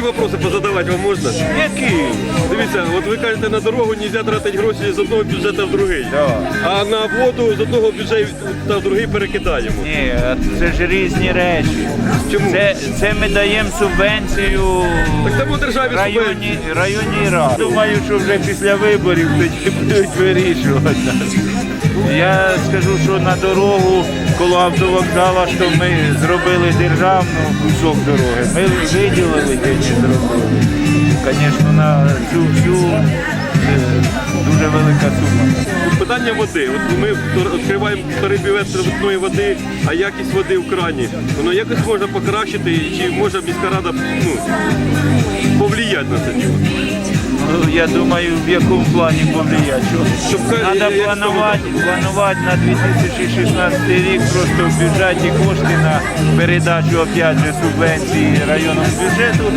вопроси позадавати вам можна? Які? Дивіться, от ви кажете, на дорогу не можна тратити гроші з одного бюджету в другий. А на воду з одного бюджету в другий перекидаємо. Ні, це ж різні речі. Чому? Це, це ми даємо субвенцію Так тому державі районній, районній раді. Думаю, що вже після виборів тоді будуть вирішувати. Я скажу, що на дорогу коло автовокзала, що ми зробили державну кусок дороги. Ми виділили деньги зробили. Звісно, на цю всю е, дуже велика сума. Питання води. От ми відкриваємо старий бювет питної води, а якість води в крані. Воно якось можна покращити, чи може міська рада ну, повлияти на це? Я думаю, в якому плані повлияти. Треба планувати, планувати на 2016 рік просто в бюджеті кошти на передачу опять же, субвенції районному бюджету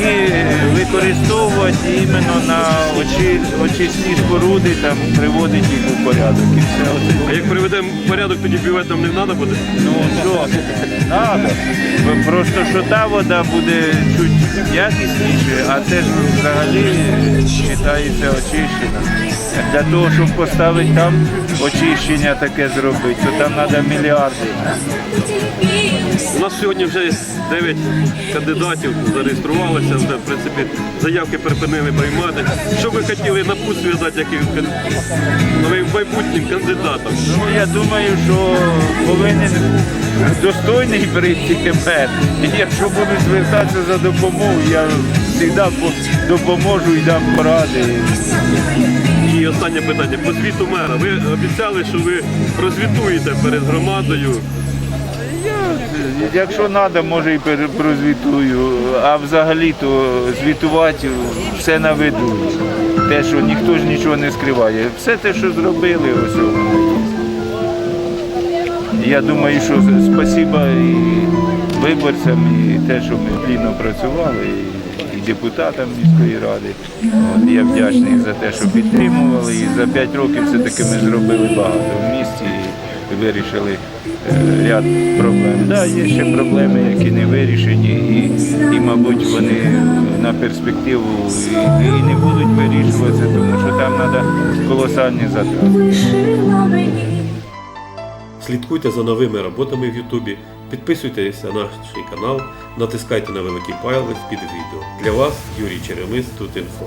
і використовувати іменно на очі, очисні споруди, там, приводити їх у порядок. І все. Оце А як приведемо порядок, тоді бювет нам не треба буде? Ну що, надо. Просто що та вода буде чуть якісніше, а це ж взагалі вважається очищена. Для того, щоб поставити там очищення таке зробити, то там треба мільярди. Нас сьогодні вже 9 кандидатів зареєструвалися, вже в принципі заявки припинили приймати. Що ви хотіли на путь зв'язати яким майбутнім кандидатам? Ну, я думаю, що повинен достойний прийти мер. І якщо будуть звертатися за допомогою, я завжди допоможу і дам поради. І останнє питання по звіту мера. Ви обіцяли, що ви прозвітуєте перед громадою. Якщо треба, може і прозвітую. А взагалі то звітувати все на виду. Те, що ніхто ж нічого не скриває. Все те, що зробили, ось. Я думаю, що спасіба і виборцям, і те, що ми плідно працювали, і, депутатам міської ради. От, я вдячний за те, що підтримували. І за п'ять років все-таки ми зробили багато в місті вирішили е, ряд проблем. Да, є ще проблеми, які не вирішені, і, і мабуть, вони на перспективу і, і не будуть вирішуватися, тому що там треба колосальні затрати. Слідкуйте за новими роботами в Ютубі, підписуйтесь на наш канал, натискайте на великий палець під відео. Для вас Юрій Черемис тут інфо.